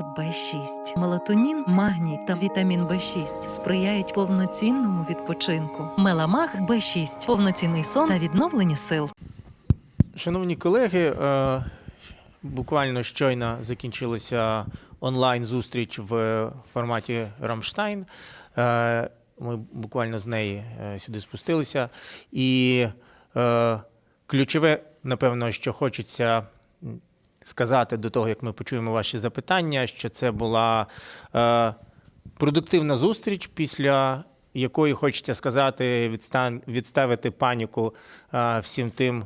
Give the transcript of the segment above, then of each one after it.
Б6. Мелатонін, магній та вітамін Б6 сприяють повноцінному відпочинку. Меламах Б6 повноцінний сон та відновлення сил. Шановні колеги, е, буквально щойно закінчилася онлайн-зустріч в форматі Рамштайн. Е, Ми буквально з неї е, сюди спустилися. І ключове, напевно, що хочеться сказати до того, як ми почуємо ваші запитання, що це була е, продуктивна зустріч, після якої хочеться сказати, відстан- відставити паніку е, всім тим,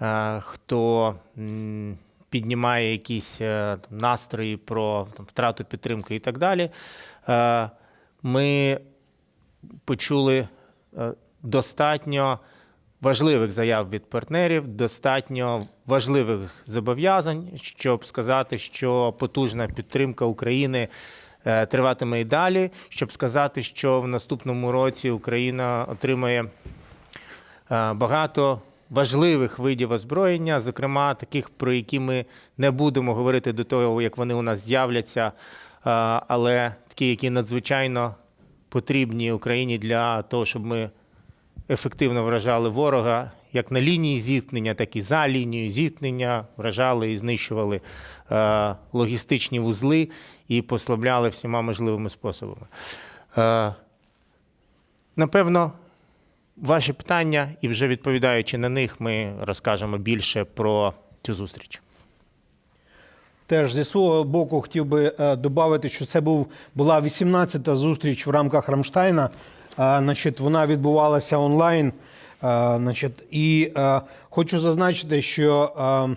е, хто м, піднімає якісь е, настрої про там, втрату підтримки і так далі. Е, Ми почули е, достатньо важливих заяв від партнерів, достатньо важливих зобов'язань, щоб сказати, що потужна підтримка України е, триватиме і далі, щоб сказати, що в наступному році Україна отримає е, багато важливих видів озброєння, зокрема таких, про які ми не будемо говорити до того, як вони у нас з'являться, е, але такі, які надзвичайно потрібні Україні для того, щоб ми ефективно вражали ворога як на лінії зіткнення, так і за лінією зіткнення, вражали і знищували е, логістичні вузли і послабляли всіма можливими способами. Е, напевно, ваші питання, і вже відповідаючи на них, ми розкажемо більше про цю зустріч. Теж зі свого боку хотів би е, додати, що це був була 18-та зустріч в рамках Рамштайна. Е, значить, вона відбувалася онлайн. Е, значить, і е, хочу зазначити, що е,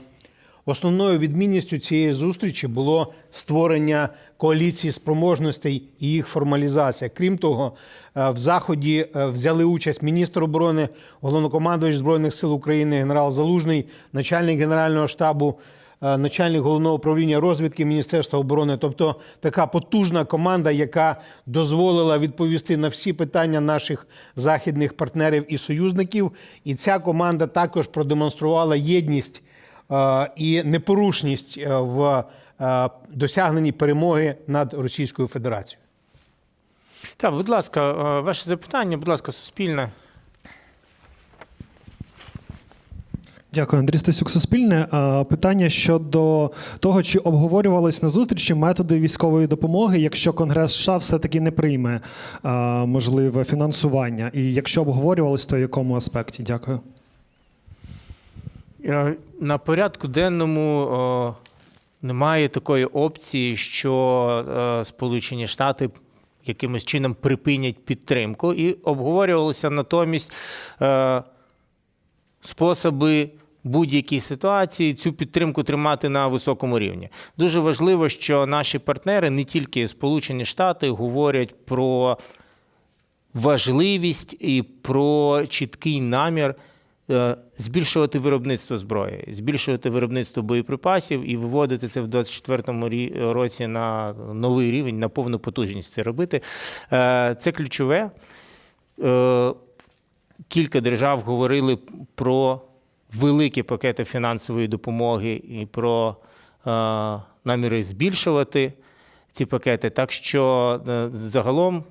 основною відмінністю цієї зустрічі було створення коаліції спроможностей і їх формалізація. Крім того, в заході взяли участь міністр оборони, головнокомандувач збройних сил України, генерал Залужний, начальник генерального штабу начальник головного управління розвідки Міністерства оборони, тобто така потужна команда, яка дозволила відповісти на всі питання наших західних партнерів і союзників. І ця команда також продемонструвала єдність е, і непорушність е, в е, досягненні перемоги над Російською Федерацією. Так, будь ласка, е, ваше запитання, будь ласка, суспільне. Дякую, Андрій Стасюк, Суспільне. Е, Питання щодо того, чи обговорювались на зустрічі методи військової допомоги, якщо Конгрес США все-таки не прийме е, можливе фінансування, і якщо обговорювались, то в якому аспекті? Дякую. Е, На порядку денному немає такої опції, що Сполучені Штати якимось чином припинять підтримку, і обговорювалися натомість способи будь-якій ситуації цю підтримку тримати на високому рівні. Дуже важливо, що наші партнери, не тільки Сполучені Штати, говорять про важливість і про чіткий намір е, збільшувати виробництво зброї, збільшувати виробництво боєприпасів і виводити це в 24-му рі- році на новий рівень, на повну потужність це робити. Е, Це ключове. Кілька держав говорили про великі пакети фінансової допомоги і про е, наміри збільшувати ці пакети. Так що е, загалом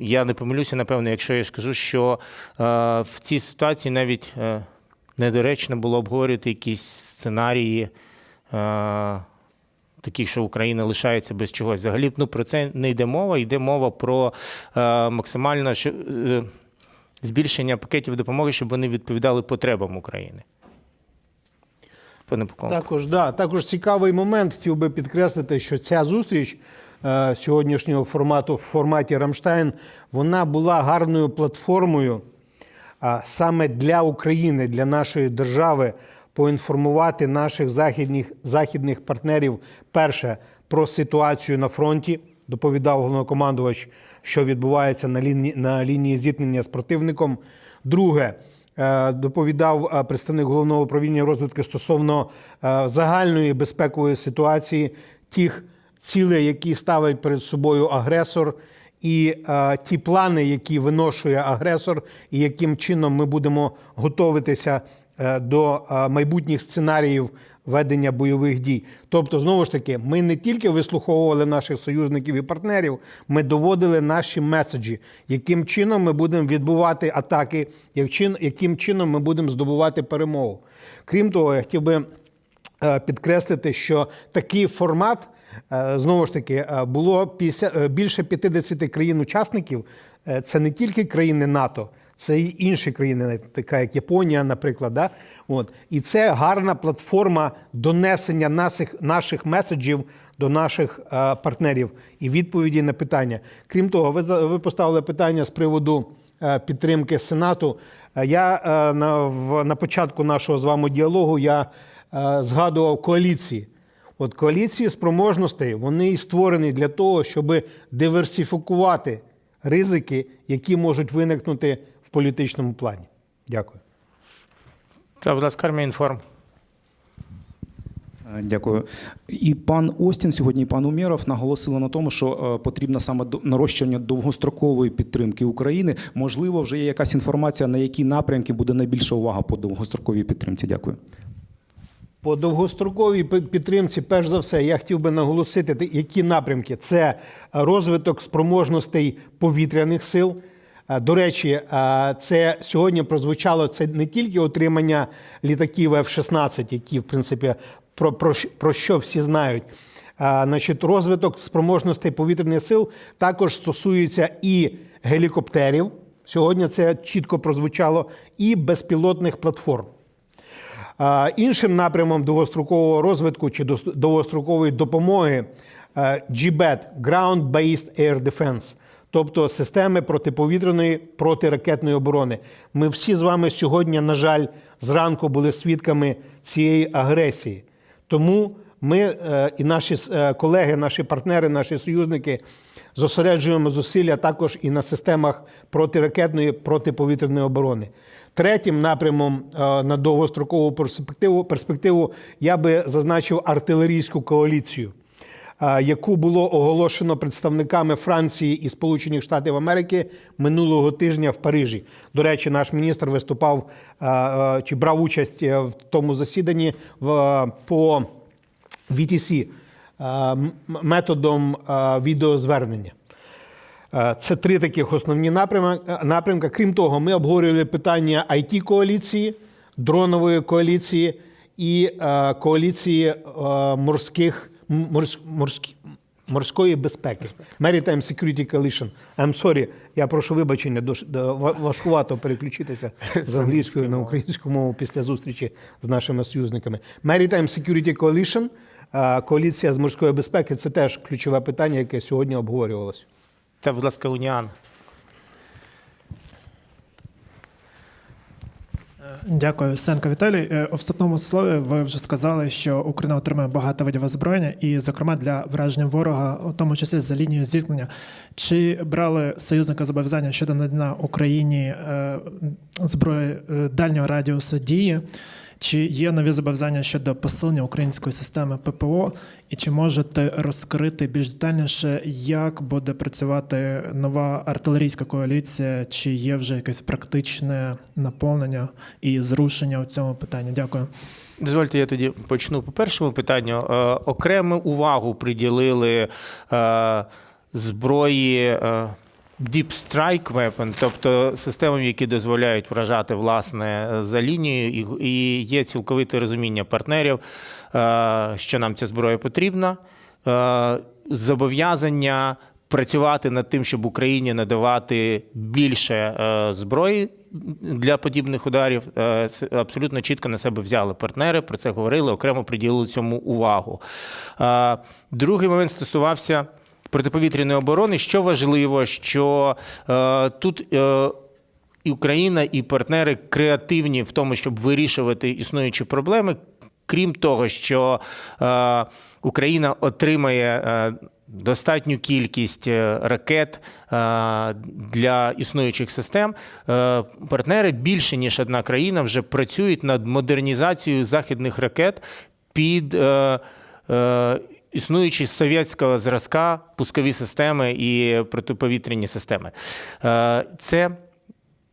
Я не помилюся, напевно, якщо я скажу, що е, в цій ситуації навіть недоречно було обговорювати якісь сценарії, такі, що Україна лишається без чогось. Взагалі ну, про це не йде мова, йде мова про е, максимальне е, збільшення пакетів допомоги, щоб вони відповідали потребам України. Пане Поколко. Також, да, також цікавий момент. Хотів би підкреслити, що ця зустріч е, сьогоднішнього формату в форматі Рамштайн вона була гарною платформою саме для України, для нашої держави поінформувати наших західних, західних партнерів перше про ситуацію на фронті. Доповідав головнокомандувач, що відбувається на лінії, на лінії зіткнення з противником. Друге, е, доповідав е, представник головного управління розвідки стосовно е, загальної безпекової ситуації, тих цілей, які ставить перед собою агресор, і ті плани, які виношує агресор, і яким чином ми будемо готуватися до е, майбутніх сценаріїв ведення бойових дій. Тобто, знову ж таки, ми не тільки вислуховували наших союзників і партнерів, ми доводили наші меседжі, яким чином ми будемо відбувати атаки, яким чином ми будемо здобувати перемогу. Крім того, я хотів би е, підкреслити, що такий формат е, знову ж таки е, було 50, е, більше 50 країн-учасників. Е, Це не тільки країни НАТО, це й інші країни, така як Японія, наприклад. Да? От. І це гарна платформа донесення наших, наших меседжів до наших е, партнерів і відповіді на питання. Крім того, ви, ви поставили питання з приводу е, підтримки Сенату. Е, Я е, на, в, на початку нашого з вами діалогу я е, згадував коаліції. От коаліції спроможностей вони і створені для того, щоб диверсифікувати ризики, які можуть виникнути в політичному плані. Дякую. Та, будь ласка, армія інформ. Е, Дякую. І пан Остін сьогодні, і пан Умєров наголосили на тому, що е, потрібно саме до- нарощування довгострокової підтримки України. Можливо, вже є якась інформація, на які напрямки буде найбільша увага по довгостроковій підтримці. Дякую. По довгостроковій підтримці, перш за все, я хотів би наголосити, які напрямки це розвиток спроможностей повітряних сил. Е, До речі, е, це сьогодні прозвучало це не тільки отримання літаків F-16, які в принципі про, про, про що всі знають. Значить, розвиток спроможностей повітряних сил також стосується і гелікоптерів. Сьогодні це чітко прозвучало, і безпілотних платформ. Іншим напрямом довгострокового розвитку чи довгострокової допомоги е, GBET – Ground-Based Air Defense, тобто системи протиповітряної протиракетної оборони. Ми всі з вами сьогодні, на жаль, зранку були свідками цієї агресії. Тому ми е, і наші е, колеги, наші партнери, наші союзники зосереджуємо зусилля також і на системах протиракетної протиповітряної оборони. Третім напрямом е, на довгострокову перспективу, перспективу я би зазначив артилерійську коаліцію, яку було оголошено представниками Франції і Сполучених Штатів Америки минулого тижня в Парижі. До речі, наш міністр виступав е, е, чи брав участь е, в тому засіданні е, по VTC е, методом е, відеозвернення. Е, Це три таких основні напрямки. Крім того, ми обговорювали питання it коаліції, дронової коаліції і е, коаліції е, морських морсь, морські- морської безпеки. Maritime Security Coalition. I'm sorry, я прошу вибачення, дош- до- важкувато переключитися з англійської на українську мову після зустрічі з нашими союзниками. Maritime Security Coalition, коаліція з морської безпеки це теж ключове питання, яке сьогодні обговорювалося. Та, будь ласка, Уніан. Дякую, Сенко Віталій. Е, У вступному слові ви вже сказали, що Україна отримає багато видів озброєння, і, зокрема, для враження ворога, у тому числі за лінією зіткнення. Чи брали союзника зобов'язання щодо надання Україні е, зброї е, дальнього радіусу дії? Чи є нові зобов'язання щодо посилення української системи ППО? І чи можете розкрити більш детальніше, як буде працювати нова артилерійська коаліція? Чи є вже якесь практичне наповнення і зрушення у цьому питанні? Дякую. Дозвольте, я тоді почну по першому питанню. Е, окрему увагу приділили е, зброї. Deep Strike Weapon, тобто системам, які дозволяють вражати власне за лінією, і, є цілковите розуміння партнерів, е, що нам ця зброя потрібна. Е, зобов'язання працювати над тим, щоб Україні надавати більше е, зброї для подібних ударів. Абсолютно чітко на себе взяли партнери. Про це говорили, окремо приділили цьому увагу. Другий момент стосувався протиповітряної оборони. Що важливо, що е, тут. Е, і Україна, і партнери креативні в тому, щоб вирішувати існуючі проблеми. Крім того, що е, Україна отримає е, достатню кількість е, ракет е, для існуючих систем, е, партнери більше ніж одна країна вже працюють над модернізацією західних ракет під. Е, е, Існуючі з совєтського зразка пускові системи і протиповітряні системи. Е, Це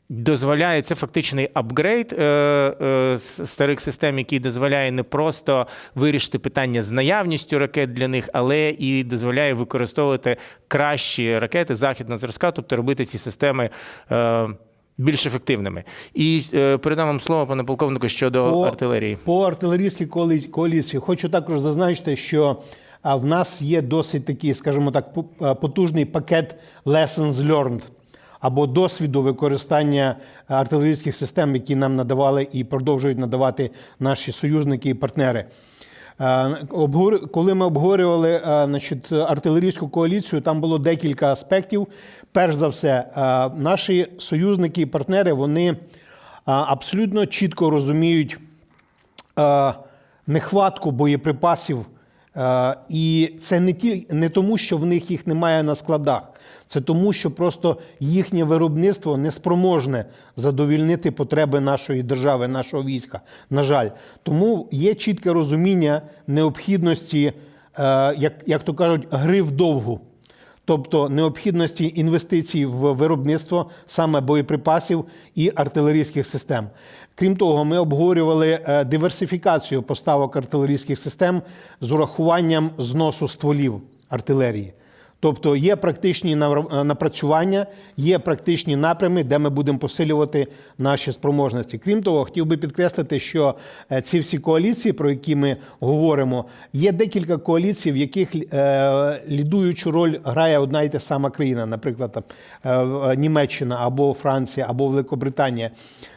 дозволяє це фактичний апгрейд е, е, старих систем, який дозволяє не просто вирішити питання з наявністю ракет для них, але і дозволяє використовувати кращі ракети західного зразка, тобто робити ці системи. Е, більш ефективними. І е, передам вам слово, пане полковнику, щодо По- артилерії. По артилерійській коалі- коаліції хочу також зазначити, що в нас є досить такий, скажімо так, потужний пакет lessons learned або досвіду використання артилерійських систем, які нам надавали і продовжують надавати наші союзники і партнери. Е, Коли ми обговорювали е, значить, артилерійську коаліцію, там було декілька аспектів. Перш за все, е, наші союзники і партнери вони е, абсолютно чітко розуміють е, нехватку боєприпасів. Е, І це не ті, не тому, що в них їх немає на складах, це тому, що просто їхнє виробництво не спроможне задовільнити потреби нашої держави, нашого війська. На жаль, тому є чітке розуміння необхідності, е, як, як то кажуть, гри вдовгу. Тобто необхідності інвестицій в виробництво саме боєприпасів і артилерійських систем. Крім того, ми обговорювали е, диверсифікацію поставок артилерійських систем з урахуванням зносу стволів артилерії. Тобто є практичні е, напрацювання, є практичні напрями, де ми будемо посилювати наші спроможності. Крім того, хотів би підкреслити, що е, ці всі коаліції, про які ми говоримо, є декілька коаліцій, в яких е, лідуючу роль грає одна і та сама країна, наприклад, Німеччина або Франція, або Великобританія.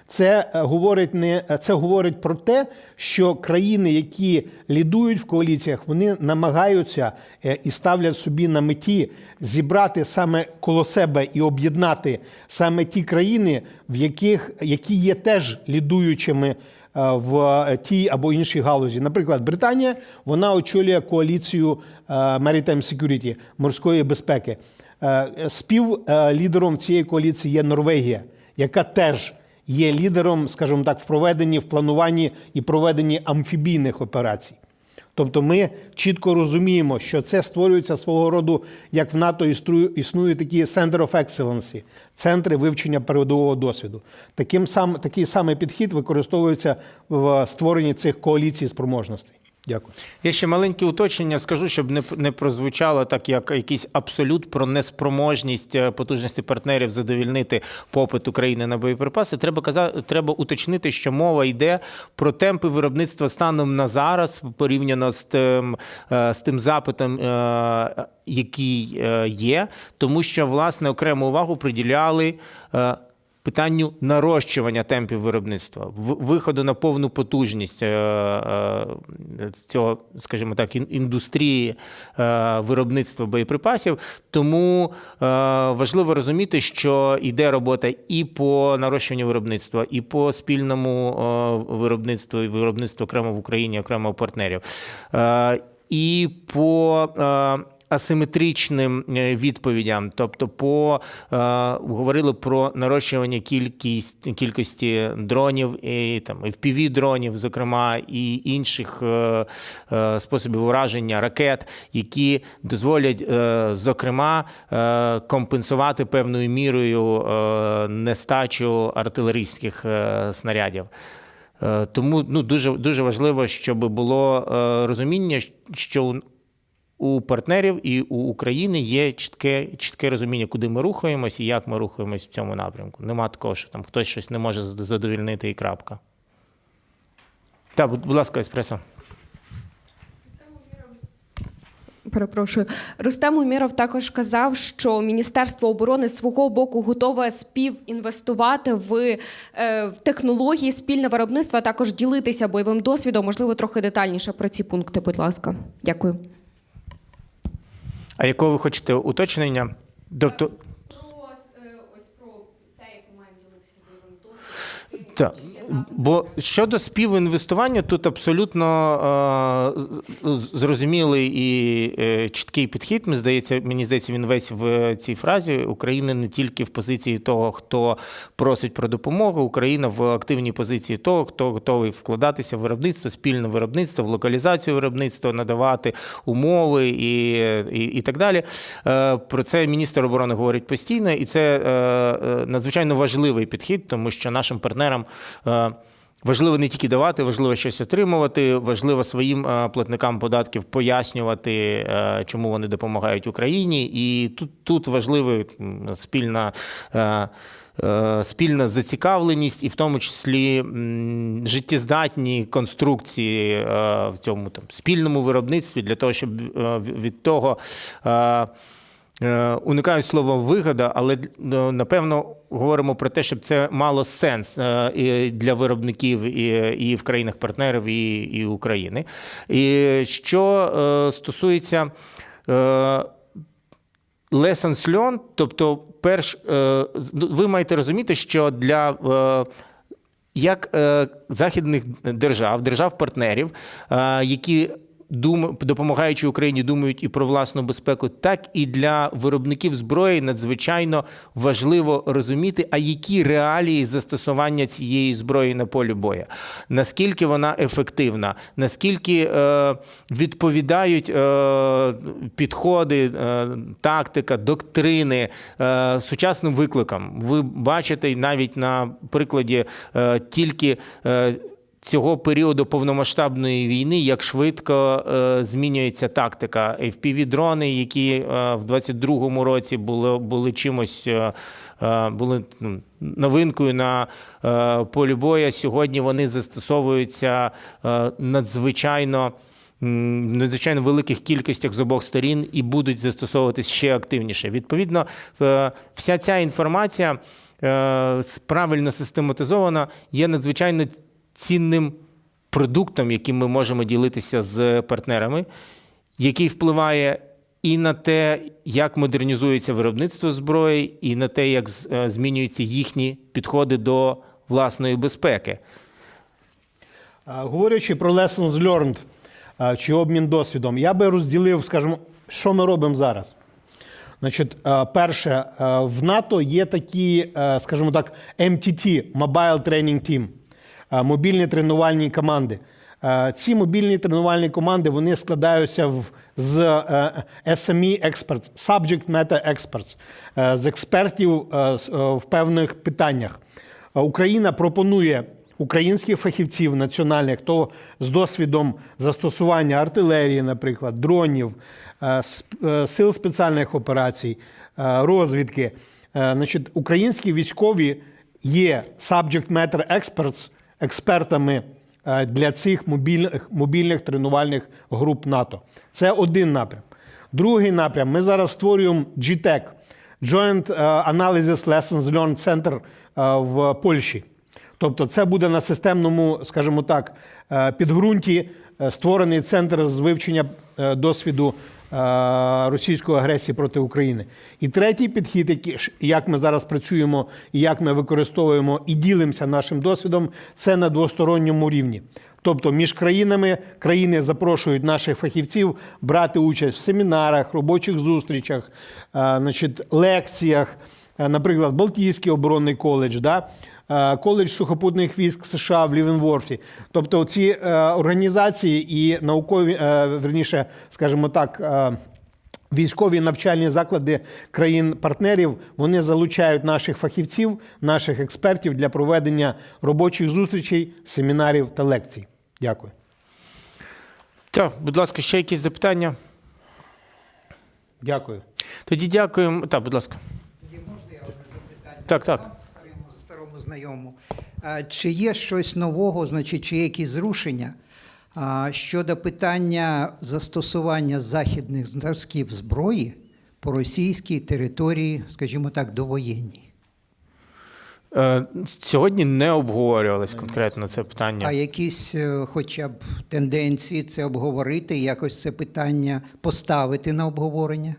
Це е, говорить не це говорить про те, що країни, які лідують в коаліціях, вони намагаються е, і ставлять собі на меті зібрати саме коло себе і об'єднати саме ті країни, в яких які є теж лідуючими е, в тій або іншій галузі. Наприклад, Британія вона очолює коаліцію е, Maritime Security, морської безпеки. Е, Співлідером цієї коаліції є Норвегія, яка теж є лідером, скажімо так, в проведенні, в плануванні і проведенні амфібійних операцій. Тобто ми чітко розуміємо, що це створюється свого роду, як в НАТО існує такі Center of Excellence, центри вивчення передового досвіду. Таким сам, такий самий підхід використовується в створенні цих коаліцій спроможностей. Дякую. Я ще маленьке уточнення скажу, щоб не, не прозвучало так, як якийсь абсолют про неспроможність е, потужності партнерів задовільнити попит України на боєприпаси. Треба казати, треба уточнити, що мова йде про темпи виробництва станом на зараз, порівняно з тим, е, з тим запитом. е, Який є, тому що власне окрему увагу приділяли питанню нарощування темпів виробництва, виходу на повну потужність е, е, цього, скажімо так, ін- індустрії е, виробництва боєприпасів. Тому важливо розуміти, що йде робота і по нарощуванню виробництва, і по спільному виробництву, і виробництву окремо в Україні, окремо партнерів. І по асиметричним е, відповідям, тобто по е, говорили про нарощування кількість кількості дронів і там fpv дронів, зокрема, і інших е, е, способів ураження ракет, які дозволять, е, зокрема, е, компенсувати певною мірою е, нестачу артилерійських е, снарядів. Е, Тому ну, дуже, дуже важливо, щоб було е, розуміння, що у- партнерів і у України є чітке, чітке розуміння, куди ми рухаємось і як ми рухаємось в цьому напрямку. Нема такого, що там хтось щось не може задовільнити і крапка. Так, будь ласка, еспресо. Перепрошую, Рустем Уміров також казав, що Міністерство оборони свого боку готове співінвестувати в, е, в технології спільне виробництво, а також ділитися бойовим досвідом. Можливо, трохи детальніше про ці пункти, будь ласка. Дякую. А якого ви хочете уточнення? Тобто, Про ось про те, як ми маємо ділитися бойовим. Так. Бо щодо співінвестування, тут абсолютно е, зрозумілий і е, чіткий підхід. Мені здається, мені здається, він весь в цій фразі. Україна не тільки в позиції того, хто просить про допомогу, Україна в активній позиції того, хто готовий вкладатися в виробництво, спільне виробництво, в локалізацію виробництва, надавати умови і, і, і так далі. Е, Про це міністр оборони говорить постійно, і це е, е, надзвичайно важливий підхід, тому що нашим партнерам. е, Важливо не тільки давати, важливо щось отримувати. Важливо своїм е, платникам податків пояснювати, е, чому вони допомагають Україні. І тут, тут важлива спільна. е, е, Спільна зацікавленість, і в тому числі життєздатні конструкції е, в цьому там спільному виробництві для того, щоб е, від того е, Е, Уникаю слова вигода, але е, напевно говоримо про те, щоб це мало сенс е, і для виробників і, в країнах-партнерів, і, і України. І що е, стосується е, lessons learned, тобто, перш е, ну, ви маєте розуміти, що для е, як е, західних держав, держав-партнерів, е, які допомагаючи Україні, думають і про власну безпеку, так і для виробників зброї надзвичайно важливо розуміти, а які реалії застосування цієї зброї на полі бою, наскільки вона ефективна, наскільки е, відповідають е, підходи, е, тактика, доктрини е, сучасним викликам. Ви бачите навіть на прикладі е, тільки. Е, Цього періоду повномасштабної війни як швидко е, змінюється тактика. FPV-дрони, які е, в 22-му році були, були чимось е, були ну, новинкою на полі боя. Сьогодні вони застосовуються надзвичайно. Надзвичайно великих кількостях з обох сторін і будуть застосовуватись ще активніше. Відповідно, вся ця інформація правильно систематизована є надзвичайно цінним продуктом, яким ми можемо ділитися з партнерами, який впливає і на те, як модернізується виробництво зброї, і на те, як е, змінюються їхні підходи до власної безпеки. Говорячи про lessons learned чи обмін досвідом, я би розділив, скажімо, що ми робимо зараз. Значить, перше, в НАТО є такі, скажімо так, MTT – Mobile Training Team, мобільні тренувальні команди. Ці мобільні тренувальні команди вони складаються в, з е, SME experts, Subject Matter Experts, е, з експертів е, е, в певних питаннях. Е, Україна пропонує українських фахівців національних, хто з досвідом застосування артилерії, наприклад, дронів, е, е, сил спеціальних операцій, е, розвідки. Е, Значить, українські військові є subject matter experts, експертами е, для цих мобільних, мобільних тренувальних груп НАТО. Це один напрям. Другий напрям. Ми зараз створюємо GTEC – Joint е, Analysis Lessons Learned Center е, в Польщі. Тобто, це буде на системному, скажімо так, підґрунті створений центр з вивчення досвіду російської агресії проти України. І третій підхід, який як ми зараз працюємо і як ми використовуємо і ділимося нашим досвідом, це на двосторонньому рівні. Тобто між країнами країни запрошують наших фахівців брати участь в семінарах, робочих зустрічах, е, значить, лекціях, Е, наприклад, Балтійський оборонний коледж, да? е, коледж сухопутних військ США в Лівенворфі. Тобто ці е, організації і наукові, е, верніше, скажімо так. е, Військові навчальні заклади країн-партнерів вони залучають наших фахівців, наших експертів для проведення робочих зустрічей, семінарів та лекцій. Дякую. Так, будь ласка, ще якісь запитання? Дякую. Тоді дякуємо. Так, будь ласка. Так, так. Старому, старому знайому. Чи є щось нового, значить, чи є якісь зрушення щодо питання застосування західних зразків зброї по російській території, скажімо так, довоєнній? Е, Сьогодні не обговорювалось конкретно це питання. А якісь е, хоча б тенденції це обговорити, якось це питання поставити на обговорення?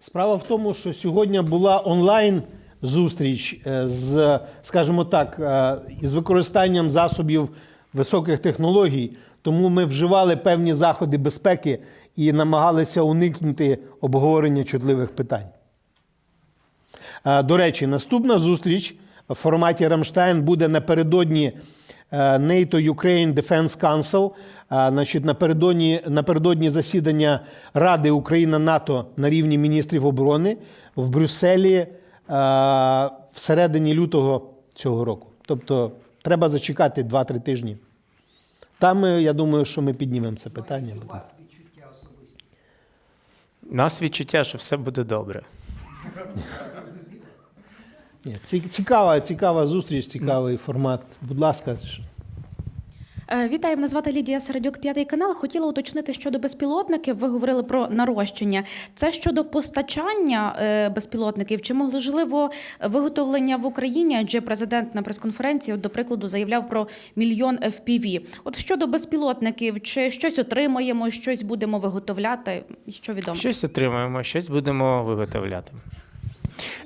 Справа в тому, що сьогодні була онлайн зустріч е, з, скажімо так, е, із використанням засобів високих технологій, тому ми вживали певні заходи безпеки і намагалися уникнути обговорення чутливих питань. Е, До речі, наступна зустріч в форматі Рамштайн буде напередодні NATO Ukraine Defense Council. Значить, напередодні, напередодні засідання Ради Україна НАТО на рівні міністрів оборони в Брюсселі всередині лютого цього року. Тобто треба зачекати 2-3 тижні. Там е, я думаю, що ми піднімемо це питання. будь ласка. У нас відчуття, що все буде добре. Ні, Цікава, цікава зустріч, цікавий формат. Будь ласка, Е, Вітаю, мене звати Лідія Середюк, п'ятий канал. Хотіла уточнити щодо безпілотників. Ви говорили про нарощення. Це щодо постачання е, безпілотників чи можливо виготовлення в Україні? Адже президент на прес-конференції, до прикладу, заявляв про мільйон FPV. От щодо безпілотників, чи щось отримаємо, щось будемо виготовляти? Що відомо? Щось отримаємо, щось будемо виготовляти.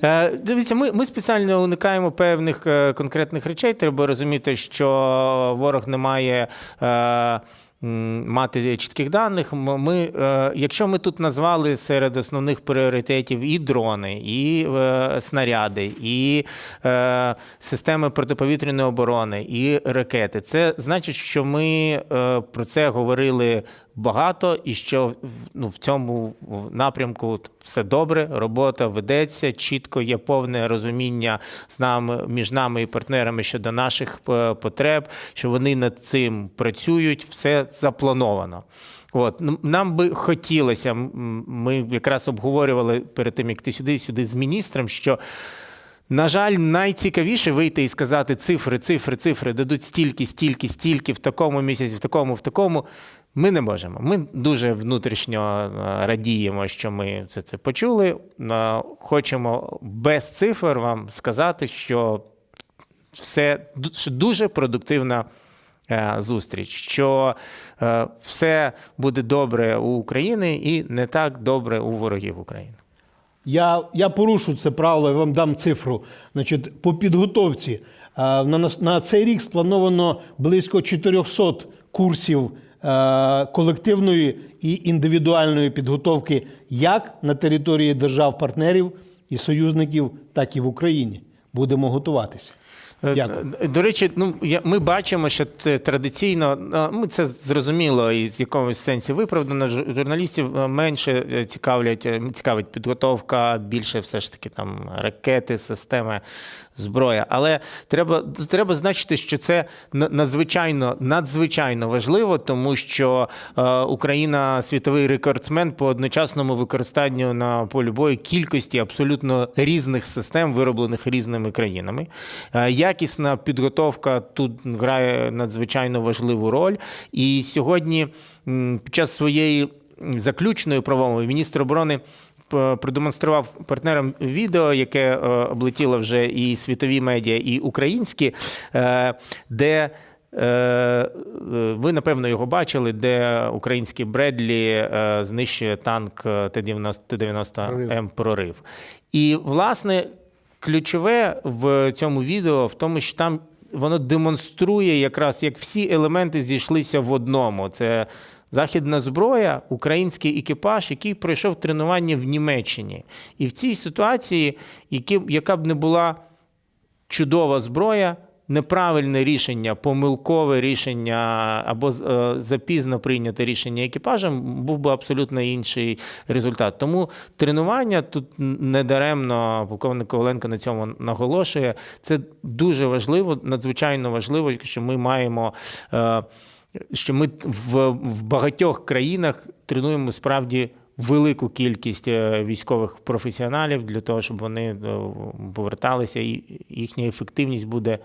Е, Дивіться, ми, ми спеціально уникаємо певних е, конкретних речей. Треба розуміти, що ворог не має. Е, Мати чітких даних. Ми, якщо ми тут назвали серед основних пріоритетів і дрони, і снаряди, і системи протиповітряної оборони, і ракети, це значить, що ми про це говорили багато, і що ну, в цьому напрямку все добре, робота ведеться, чітко є повне розуміння з нами між нами і партнерами щодо наших е, потреб, що вони над цим працюють, все заплановано. От нам би хотілося, ми якраз обговорювали перед тим, як ти сюди, сюди з міністром, що. На жаль, найцікавіше вийти і сказати цифри, цифри, цифри, дадуть стільки, стільки, стільки в такому місяці, в такому, в такому. Ми не можемо. Ми дуже внутрішньо е, радіємо, що ми це, це почули. Е, Хочемо без цифр вам сказати, що все дуже продуктивна е, зустріч, що все буде добре у України і не так добре у ворогів України. Я, я порушу це правило, я вам дам цифру. Значить, по підготовці на, на цей рік сплановано близько 400 курсів колективної і індивідуальної підготовки як на території держав-партнерів і союзників, так і в Україні. Будемо готуватися. Е, Дякую. До речі, ну ми бачимо, що традиційно е, ми це зрозуміло і з якомусь сенсі виправдано. Журналістів е, менше е, цікавлять, е, цікавить підготовка, більше все ж таки там ракети, системи, зброя. Але треба, треба значити, що це надзвичайно надзвичайно важливо, тому що е, Україна світовий рекордсмен по одночасному використанню на полі бою кількості абсолютно різних систем, вироблених різними країнами. Е, Якісна підготовка тут грає надзвичайно важливу роль. І сьогодні, під час своєї заключної промови, міністр оборони продемонстрував партнерам відео, яке е, облетіло вже і світові медіа, і українські, е, де. е, е, Ви напевно його бачили, де український Бредлі е, знищує танк е, Т-90 Т-90М прорив. І, власне, ключове в цьому відео в тому, що там воно демонструє якраз, як всі елементи зійшлися в одному. Це західна зброя, український екіпаж, який пройшов тренування в Німеччині. І в цій ситуації, яка б не була чудова зброя, неправильне рішення, помилкове рішення або е, запізно прийняте рішення екіпажем, був би абсолютно інший результат. Тому тренування тут недаремно полковник Коваленко на цьому наголошує. Це дуже важливо, надзвичайно важливо, що ми маємо. е, Що ми в, в багатьох країнах тренуємо справді велику кількість е, військових професіоналів для того, щоб вони поверталися, і їхня ефективність буде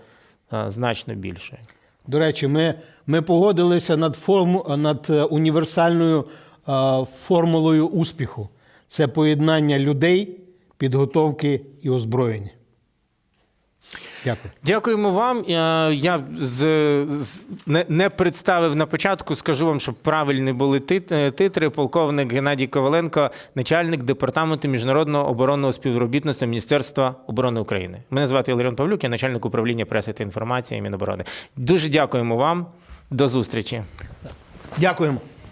значно більше. До речі, ми, ми погодилися над, форму, над е, універсальною е, формулою успіху. Це поєднання людей, підготовки і озброєння. Дякую. Дякуємо вам. Е, Я з, з- не, не представив на початку. Скажу вам, щоб правильні були е, титри. Полковник Геннадій Коваленко, начальник департаменту міжнародного оборонного співробітництва Міністерства оборони України. Мене звати Іларіон Павлюк, я начальник управління преси та інформації Міноборони. Дуже дякуємо вам. До зустрічі. Дякуємо.